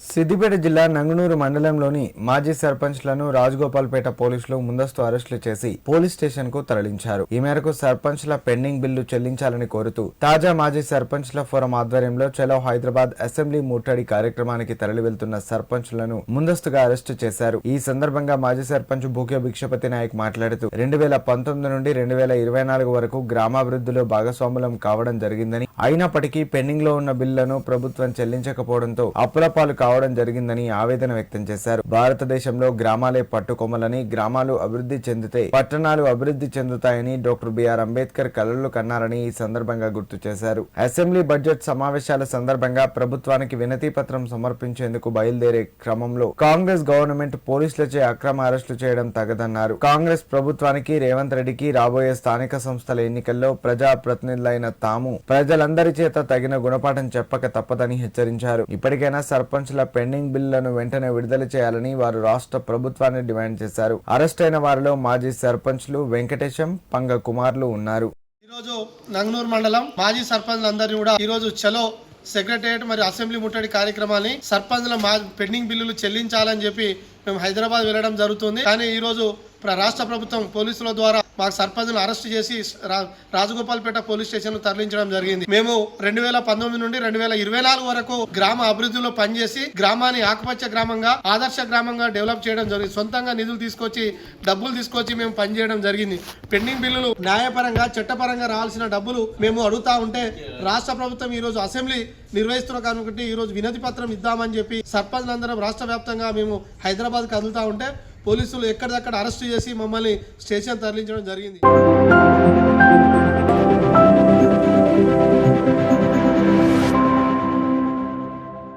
సిద్దిపేట జిల్లా నంగునూరు మండలంలోని మాజీ సర్పంచ్లను రాజగోపాల్పేట పోలీసులు ముందస్తు అరెస్టులు చేసి పోలీస్ స్టేషన్కు తరలించారు. ఈ మేరకు సర్పంచ్ల పెండింగ్ బిల్లు చెల్లించాలని కోరుతూ తాజా మాజీ సర్పంచ్ల ఫోరం ఆధ్వర్యంలో చలో హైదరాబాద్ అసెంబ్లీ ముట్టడి కార్యక్రమానికి తరలి వెళ్తున్న సర్పంచ్లను ముందస్తుగా అరెస్టు చేశారు. ఈ సందర్భంగా మాజీ సర్పంచ్ భూక్య భిక్షపతి నాయక్ మాట్లాడుతూ రెండు వేల పంతొమ్మిది నుండి రెండు వేల ఇరవై నాలుగు వరకు గ్రామాభివృద్ధిలో భాగస్వాములం కావడం జరిగిందని అయినప్పటికీ పెండింగ్లో ఉన్న బిల్లులను ప్రభుత్వం చెల్లించకపోవడంతో అప్పులపాలు కావడం జరిగిందని ఆవేదన వ్యక్తం చేశారు. భారతదేశంలో గ్రామాలే పట్టుకొమ్మలని గ్రామాలు అభివృద్ధి చెందితే పట్టణాలు అభివృద్ధి చెందుతాయని డాక్టర్ బిఆర్ అంబేద్కర్ కలలు కన్నారని ఈ సందర్భంగా గుర్తు చేశారు. అసెంబ్లీ బడ్జెట్ సమావేశాల సందర్భంగా ప్రభుత్వానికి వినతి పత్రం సమర్పించేందుకు బయలుదేరే క్రమంలో కాంగ్రెస్ గవర్నమెంట్ పోలీసులచే అక్రమ అరెస్టులు చేయడం తగదన్నారు. కాంగ్రెస్ ప్రభుత్వానికి రేవంత్ రెడ్డికి రాబోయే స్థానిక సంస్థల ఎన్నికల్లో ప్రజా ప్రతినిధులైన తాము ప్రజలందరి చేత తగిన గుణపాఠం చెప్పక తప్పదని హెచ్చరించారు. ఇప్పటికైనా సర్పంచ్ల పెండింగ్ బిల్లులను వెంటనే విడుదల చేయాలని వారు రాష్ట్ర ప్రభుత్వాన్ని డిమాండ్ చేశారు. అరెస్ట్ అయిన వారిలో మాజీ సర్పంచ్లు వెంకటేశం పంగ కుమార్లు ఉన్నారు. ఈరోజు నంగనూరు మండలం మాజీ సర్పంచ్ అందరినీ కూడా ఈరోజు చలో సెక్రటరియట్ మరియు అసెంబ్లీ ముట్టడి కార్యక్రమాన్ని సర్పంచ్ల మా పెండింగ్ బిల్లులు చెల్లించాలని చెప్పి మేము హైదరాబాద్ వెళ్ళడం జరుగుతుంది. కానీ ఈరోజు రాష్ట్ర ప్రభుత్వం పోలీసుల ద్వారా మాకు సర్పంచ్ను అరెస్ట్ చేసి రా- రాజగోపాల్పేట పోలీస్ స్టేషన్లో తరలించడం జరిగింది. మేము రెండు వేల పంతొమ్మిది నుండి రెండు వేల ఇరవై నాలుగు వరకు గ్రామ అభివృద్ధిలో పనిచేసి గ్రామాన్ని ఆకుపచ్చ గ్రామంగా ఆదర్శ గ్రామంగా డెవలప్ చేయడం జరిగింది. సొంతంగా నిధులు తీసుకొచ్చి డబ్బులు తీసుకొచ్చి మేము పనిచేయడం జరిగింది. పెండింగ్ బిల్లులు న్యాయపరంగా చట్టపరంగా రావాల్సిన డబ్బులు మేము అడుగుతా ఉంటే రాష్ట్ర ప్రభుత్వం ఈ రోజు అసెంబ్లీ నిర్వహిస్తున్న కాబట్టి ఈరోజు వినతి పత్రం ఇద్దామని చెప్పి సర్పంచ్లందరం రాష్ట్ర వ్యాప్తంగా మేము హైదరాబాద్ కదులుతా ఉంటే పోలీసులు ఎక్కడిదక్కడ అరెస్ట్ చేసి మమ్మల్ని స్టేషన్ తరలించడం జరిగింది.